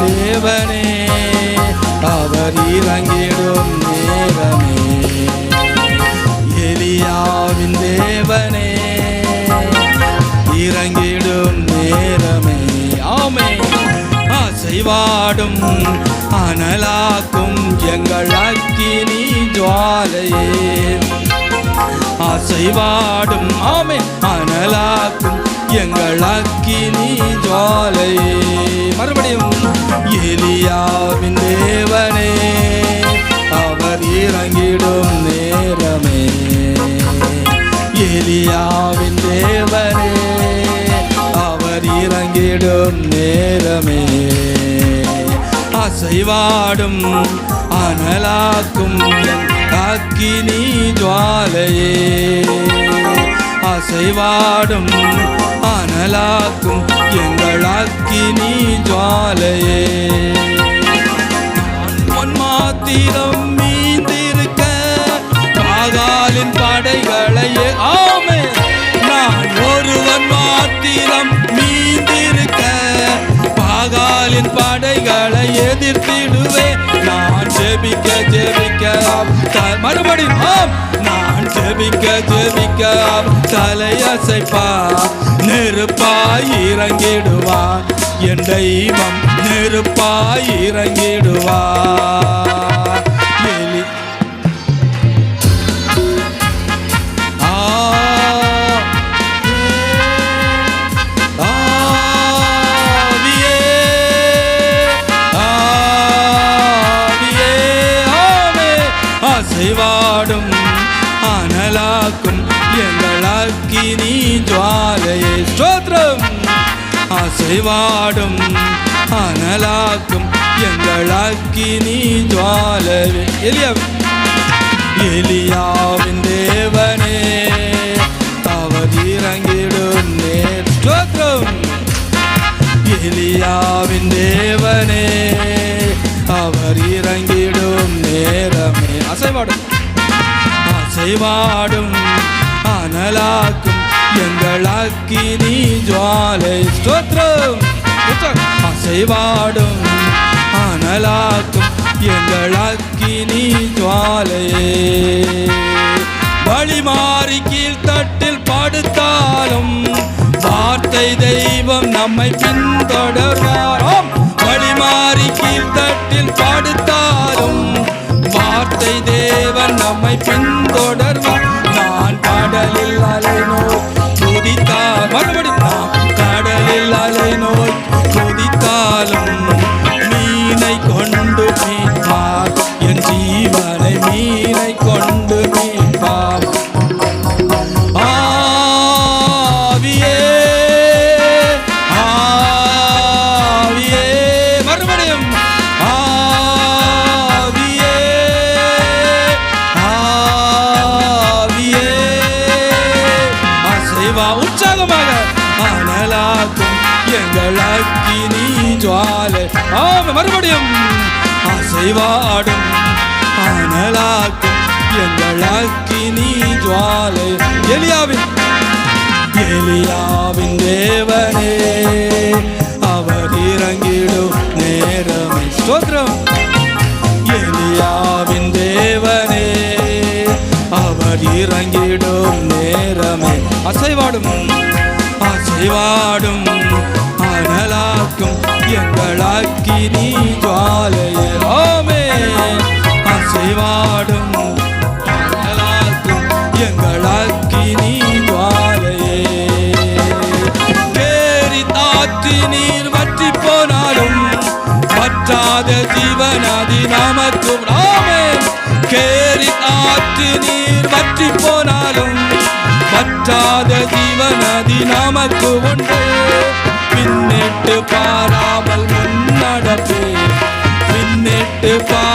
தேவனே அவர் இறங்கிடும் நேரமே எலியாவின் தேவனே இறங்கிடும் நேரமே. ஆமே அசைவாடும் அனலாக்கும் எங்கள் அக்கினி ஜுவாலையே. அசைவாடும் ஆமே அனலாக்கும் எங்கள் அக்கினி ஜாலை. மறுபடியும் எலியாவின் தேவனே அவர் இறங்கிடும் நேரமே. எலியாவின் தேவனே அவர் இறங்கிடும் நேரமே. அசைவாடும் அனலாக்கும் அக்கினி ஜுவாலையே அசைவாடும் அனலாக்கும் எங்கள் அக்கினி ஜாலையே. நான் மாத்திரம் மீந்திருக்க பாகாலின் படைகளையே. ஆமே நான் ஒருவன் மாத்திரம் மீந்திருக்க பாகாலின் படைகளை எதிர்த்திடுவேன். நான் ஜெபிக்க ஜெபிக்க த- மறுபடியும் ஆம். ஜெபிக்க ஜெபிக்க தலையசைப்பா நெருப்பாய் இறங்கிடுவா என் தெய்வம் நெருப்பாய் இறங்கிடுவா அசைவாடும் அனலாக்கும் எங்களாக்கி நீ ஜுவாலவே. எலியா எலியாவின் தேவனே அவர் இறங்கிடும் நேர் ஸ்தோத்திரம் எலியாவின் தேவனே அவர் இறங்கிடும் நேரமே. அசைவாடும் அசைவாடும் அனலாக்கும் எங்களாக்கி நீ ஜுவாலை ஸ்தோத்ரம் அசைவாடும் அனலாக்கும் எங்களாக்கி நீ ஜுவாலையே வழிமாறி கீழ் தட்டில் படுத்தாலும் வார்த்தை தெய்வம் நம்மை பின்தொடர்வாராம். வழிமாறி கீழ் தட்டில் படுத்தாலும் மறுபடியும். அசைவாடும் அனலாக்கும் எங்கள் அக்கினி ஜுவாலை. எலியாவின் எலியாவின் தேவனே அவர் இறங்கிடும் நேரமே. ஸ்தோத்திரம். எலியாவின் தேவனே அவர் இறங்கிடும் நேரமே. அசைவாடும் அசைவாடும் அனலாக்கும் எங்களாக்கி நீ ஜாலையலாமே அசைவாடும் அனலாக்கும் எங்களாக்கி நீ ஜுவாலையே கேரி தாற்றி நீர் வற்றி போனாலும் பற்றாத ஜீவனாதி நமக்கு ராமே கேரி தாற்றி நீர் வற்றி போனாலும் பற்றாத ஜீவனதி நமக்கு உண்டு. பின்னிட்டு பாராமல் முன்னடப்பே. பின்னிட்டு பா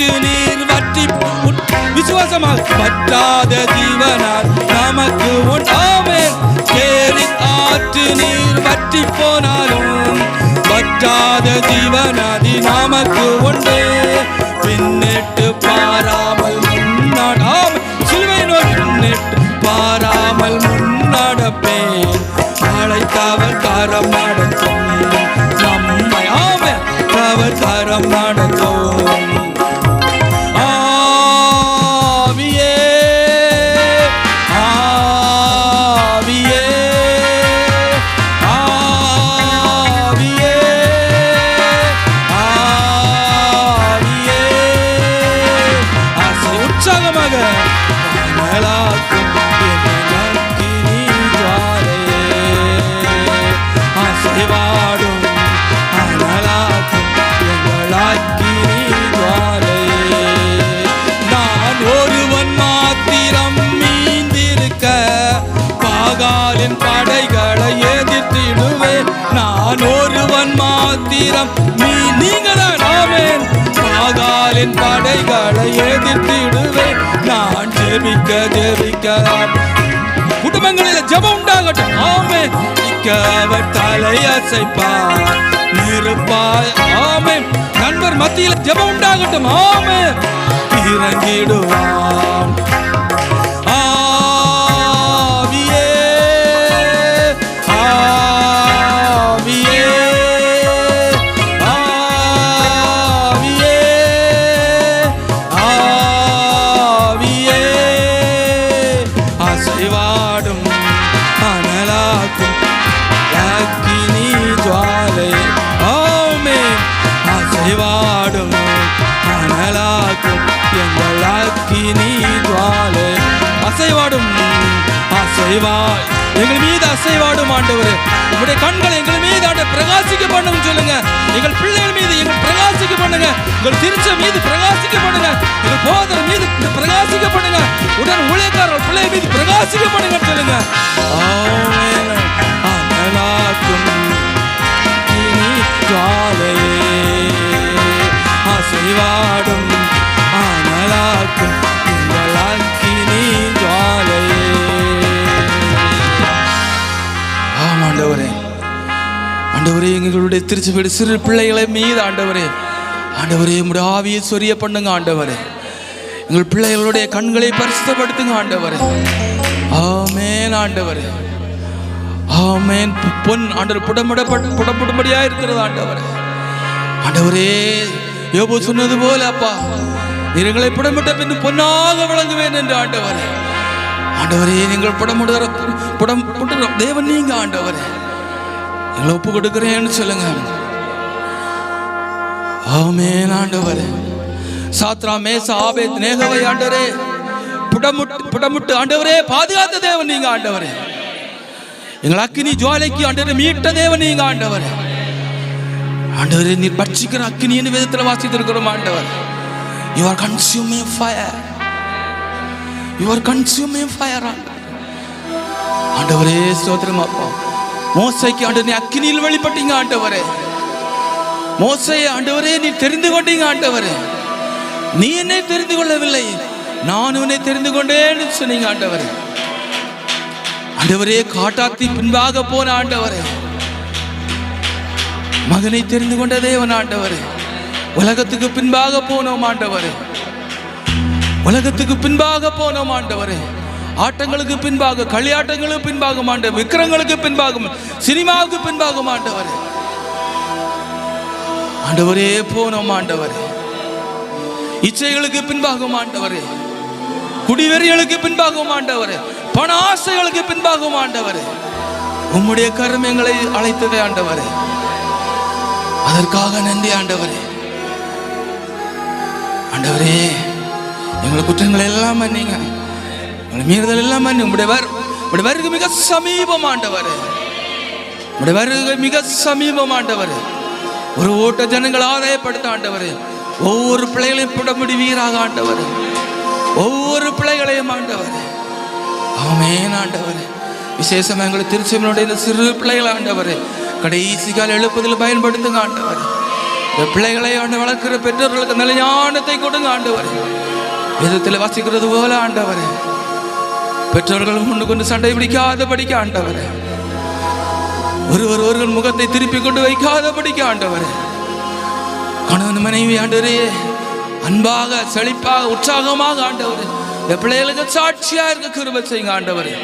வற்று நீர் வற்றி விசுவாசமாக வற்றாத ஜீவனால் நமக்கு உண்டாமே பேரின் ஆற்று நீர் வற்றி போனாலும் வற்றாத ஜீவனாதி நமக்கு உண்டு. பின்னிட்டு பாராமல் முன்னாடாம் சிலுவை நோக்கி பின்னிட்டு பாராமல் முன்னடப்பேன். அழைத்தவர் கரம் நடத்தும் நம்மை. ஆமே அவர் கரம் நடத்தும் பாகாலின் படைகளை எதிர்த்திடுவேன் நான் ஒருவன் மாத்திரம் நீ நீங்கதான் ஆமென் பாகாலின் படைகளை ஜெபிக்க ஜெபிக்கலாம் குடும்பங்களில் ஜபம் உண்டாகட்டும். ஆமே அவர் தலை அசைப்பார். நிருப்பாய் ஆமே நண்பர் மத்தியில் ஜபம் உண்டாகட்டும். ஆமே இறங்கிடுவான் செய்வாய். எங்கள் மீது அசைவாடும் ஆண்டவரே. உங்களுடைய கண்களை எங்கள் மீது ஆண்டு பிரகாசிக்க பண்ணுங்க சொல்லுங்க. எங்கள் பிள்ளைகள் மீது எங்கள் பிரகாசிக்க பண்ணுங்க. எங்கள் திருச்ச மீது பிரகாசிக்க பண்ணுங்க. எங்கள் போதர் மீது பிரகாசிக்க பண்ணுங்க. உடன் ஊழியக்காரர்கள் பிள்ளை மீது பிரகாசிக்க பண்ணுங்க சொல்லுங்க. அனலாக்கும் இனி ஜுவாலையே அசைவாடும் அனலாக்கும் ஆண்டவரே எங்களுடைய திருச்சி வீடு சிறு பிள்ளைகளை மீது ஆண்டவரே. ஆண்டவரே உம்முடைய ஆவியை சொரிய பண்ணுங்க ஆண்டவரே. எங்கள் பிள்ளைகளுடைய கண்களை பரிசுத்தப்படுத்துங்க ஆண்டவரே. ஆமேன் ஆண்டவரே. ஆமேன். பொன் ஆண்டவர் புடமிடப்பட்டு புடப்படும்படியா இருக்கிறது ஆண்டவரே. ஆண்டவரே யோபு சொன்னது போல அப்பா நீங்களை புடமிட்ட பின் பொன்னாக விளங்குவேன் என்று ஆண்டவரே. ஆண்டவரே நீங்கள் புடமுடுகிற புடம் தேவன் நீங்க ஆண்டவரே. எங்களை ஒப்பு கொடுக்குறேன்னு சொல்லுங்க. ஆமேன் ஆண்டவரே. சாத்ரா மேச ஆபேத் நேகவை ஆண்டவரே. புடமுட்டு புடமுட்டு ஆண்டவரே. பாதுகாத்த தேவன் நீங்க ஆண்டவரே. எங்கள் அக்கினி ஜுவாலைக்கு ஆண்டவரே மீட்ட தேவன் நீங்க ஆண்டவரே. ஆண்டவரே நீர் பட்சிக்கிற அக்கினின்னு விதத்தில் வாசித்திருக்கிறோம் ஆண்டவர். You are consuming fire you are consuming fire ஆண்டவரே ஸ்தோத்திரம் அப்பா. மோசைக்கு ஆண்டு நீ அக்கினியில் வெளிப்பட்டீங்க ஆண்டவரே. மோசைய ஆண்டவரே நீ தெரிந்து கொண்டீங்க ஆண்டவரே. நீ என்னை தெரிந்து கொள்ளவில்லை. நான் உன்னை தெரிந்து கொண்டேன்னு சொன்னீங்க ஆண்டவரே. ஆண்டவரே காட்டாத்தி பின்பாக போன ஆண்டவரே. மகனை தெரிந்து கொண்ட தேவன் ஆண்டவரே. உலகத்துக்கு பின்பாக போனோம் ஆண்டவரே. உலகத்துக்கு பின்பாக போனோம் ஆண்டவரே. ஆட்டங்களுக்கு பின்பாக களியாட்டங்களுக்கு பின்பாக ஆண்டவர் விக்கிரங்களுக்கு பின்பாக சினிமாவுக்கு பின்பாக ஆண்டவரே ஆண்டவரே போனோம் ஆண்டவரே இச்சைகளுக்கு பின்பாக மாண்டவர். குடிவெறிகளுக்கு பின்பாக மாண்டவர். பண ஆசைகளுக்கு பின்பாக மாண்டவர். உம்முடைய கரம் எங்களை அழைத்ததே ஆண்டவர். அதற்காக நன்றி ஆண்டவரே. ஆண்டவரே எங்களை குற்றங்களை எல்லாம் மன்னிங்க. மீறுதல் எல்லாம் உங்களுடைய வர் உங்களுடைய வருகை மிக சமீபமாண்டவர் உங்களுடைய வருகை மிக சமீபமாண்டவர் ஒரு ஓட்ட ஜனங்கள் ஆதாயப்படுத்த ஆண்டவர். ஒவ்வொரு பிள்ளைகளையும் புடமுடி வீராக ஆண்டவர். ஒவ்வொரு பிள்ளைகளையும் ஆண்டவர். ஆமேன் ஆண்டவர். விசேஷமா எங்களை திருச்செவனுடைய இந்த சிறு பிள்ளைகள் ஆண்டவர். கடைசி கால எழுப்புதல் பயன்படுத்துங்க ஆண்டவர். இந்த பிள்ளைகளை ஆண்டு வளர்க்கிற பெற்றோர்களுக்கு நல்ல ஞானத்தை கொடுங்க ஆண்டவர். விதத்தில் வசிக்கிறது போல ஆண்டவர். பெற்றோர்கள் முன்னு கொண்டு சண்டை பிடிக்காத படிக்க ஆண்டவரே. ஒருவர் ஒருவர் முகத்தை திருப்பி கொண்டு வைக்காத படிக்க ஆண்டவரே. கணவன் மனைவி ஆண்டவரே அன்பாக செழிப்பாக உற்சாகமாக ஆண்டவரே. இந்த பிள்ளைகளுக்கு சாட்சியா இருக்க கிருப செய்யுங்க ஆண்டவரே.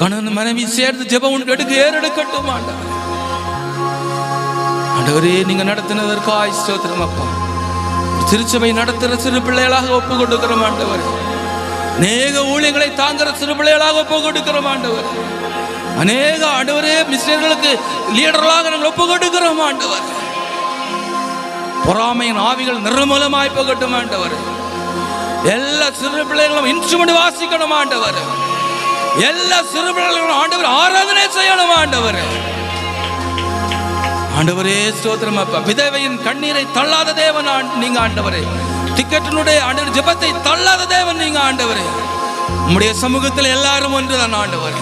கணவன் மனைவி சேர்ந்து ஜெபம் உனக்கு எடுக்க ஏறெடுக்கட்டும் ஆண்டவர். ஆண்டவரே நீங்க நடத்தினதற்காய் ஸ்தோத்திரம் அப்பா. திருச்சபை நடத்துகிற சிறு பிள்ளைகளாக ஒப்பு கொடுக்கிறோம் ஆண்டவர். அநேக ஊழியங்களை தாங்குற சிறுபிள்ளைகளாக ஒப்பு கொடுக்கிறோம் ஆண்டவர். அநேக ஆண்டவரே மிஸ்டர்களுக்கு லீடர்களாக நாங்கள் ஒப்பு கொடுக்கிறோம் ஆண்டவர். பொறாமையின் ஆவிகள் நிர்மூலமாய் போகட்டும் ஆண்டவர். எல்லா சிறு பிள்ளைகளும் இன்ஸ்ட்ருமெண்ட் வாசிக்கணும் ஆண்டவர். எல்லா சிறு பிள்ளைகளும் ஆண்டவர் ஆராதனை செய்யணும் ஆண்டவர். ஆண்டவரே ஸ்தோத்திரம் அப்பா. விதவையின் கண்ணீரை தள்ளாத தேவன் நீங்க ஆண்டவரே. டிக்கெட்டினுடைய ஆண்டவர் ஜெபத்தை தள்ளாத தேவன் நீங்க ஆண்டவர். நம்முடைய சமூகத்தில் எல்லாரும் ஒன்று தான் ஆண்டவர்.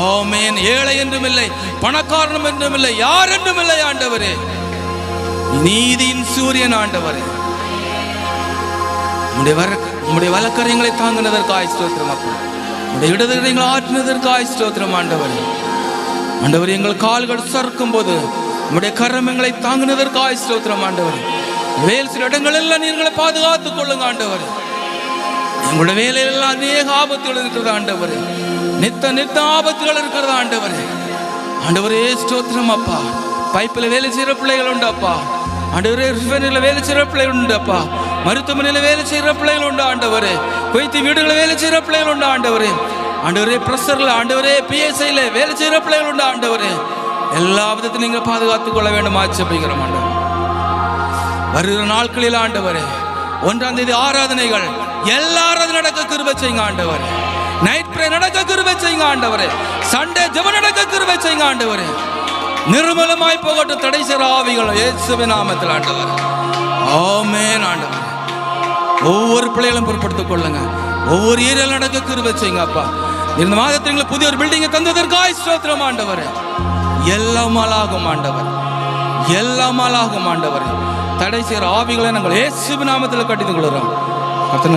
ஆமேன். ஏழை என்றும் இல்லை பணக்காரனும் என்றும் இல்லை யார் என்றும் இல்லை ஆண்டவர். நீதியின் சூரியன் ஆண்டவர். உங்களுடைய வர உம்முடைய வழக்கரியங்களை தாங்கினதற்காய் ஸ்தோத்திரம் அப்பா. உம்முடைய இடதுகளை ஆற்றினதற்காய் ஸ்தோத்திரம் ஆண்டவர். ஆண்டவர் எங்கள் கால்கள் சறுக்கும் போது உங்களுடைய கரமங்களை தாங்கினதற்காய் ஸ்தோத்திரம் ஆண்டவர். வேல் சில இடங்களெல்லாம் நீங்களை பாதுகாத்துக் கொள்ளுங்க ஆண்டவர். எங்களுடைய வேலையில் அநேக ஆபத்துகள் இருக்கிறது ஆண்டவர். நித்த நித்த ஆபத்துகள் இருக்கிறது ஆண்டவர். ஆண்டவரே ஸ்தோத்திரம் அப்பா. பைப்பில் வேலை செய்கிற பிள்ளைகள் உண்டு அப்பா. ஆண்டவரே ரிஃபைனரியில் வேலை செய்கிற பிள்ளைகள் உண்டு அப்பா. மருத்துவமனையில் வேலை செய்கிற பிள்ளைகள் உண்டு ஆண்டவர். கொய்த்து வீடுகளில் வேலை செய்கிற பிள்ளைகள் உண்டு ஆண்டவர். ஆண்டவரே ப்ரெஷரில் ஆண்டவரே பிஎஸ்ஐயில் வேலை செய்கிற பிள்ளைகள் உண்டு ஆண்டவர். எல்லா விதத்தையும் நீங்கள் பாதுகாத்துக் கொள்ள வேண்டும் ஆட்சேபிக்கிறோம் ஆண்டவர். வருகிற நாட்களில் ஆண்டவரே ஒன்றாம் தேதி ஆராதனைகள் எல்லா நடக்க கிருபை செய்யுங்க ஆண்டவர். நைட் பிரே நடக்க கிருபை செய்யுங்க ஆண்டவர். சண்டே ஜெப நடக்க கிருபை செய்யுங்க ஆண்டவர். நிர்மலமாய் போகட்டும் தடை செய்கிற ஆவிகள் இயேசுவின் நாமத்தில் ஆண்டவர். ஆமேன் ஆண்டவர். ஒவ்வொரு பிள்ளைகளும் பொருட்படுத்திக் கொள்ளுங்க. ஒவ்வொரு ஏரியாவில் நடக்க கிருபை செய்யுங்க அப்பா. இந்த மாதத்தில் எங்களுக்கு புதிய ஒரு பில்டிங்கை தந்ததற்காய் ஸ்தோத்திரம் ஆண்டவர். எல்லாம் ஆளாகும் ஆண்டவர். எல்லாம் ஆளாகும் ஆண்டவர். தடை செய்கிற ஆவிகளை நாங்கள் இயேசு நாமத்தில் கட்டித்துக் கொள்கிறோம். அத்தனை